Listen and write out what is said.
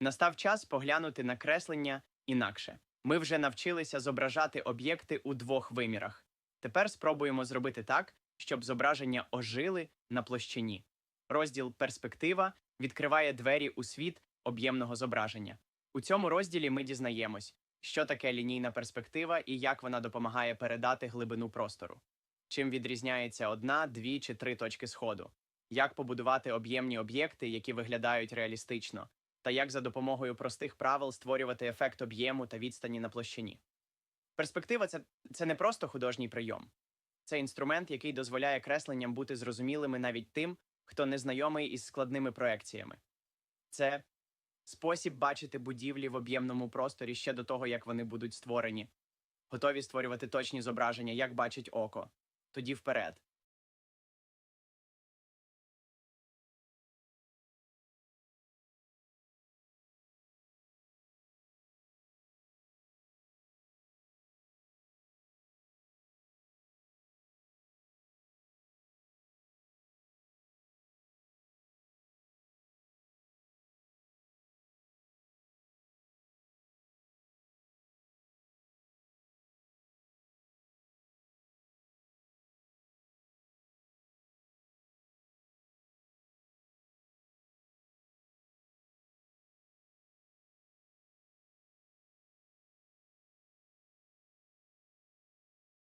Настав час поглянути на креслення інакше. Ми вже навчилися зображати об'єкти у двох вимірах. Тепер спробуємо зробити так, щоб зображення ожили на площині. Розділ Перспектива відкриває двері у світ об'ємного зображення. У цьому розділі ми дізнаємось, що таке лінійна перспектива і як вона допомагає передати глибину простору. Чим відрізняється одна, дві чи три точки сходу, як побудувати об'ємні об'єкти, які виглядають реалістично, та як за допомогою простих правил створювати ефект об'єму та відстані на площині. Перспектива це, це не просто художній прийом, це інструмент, який дозволяє кресленням бути зрозумілими навіть тим, хто не знайомий із складними проекціями. Це спосіб бачити будівлі в об'ємному просторі ще до того, як вони будуть створені, готові створювати точні зображення, як бачить око. Тоді вперед.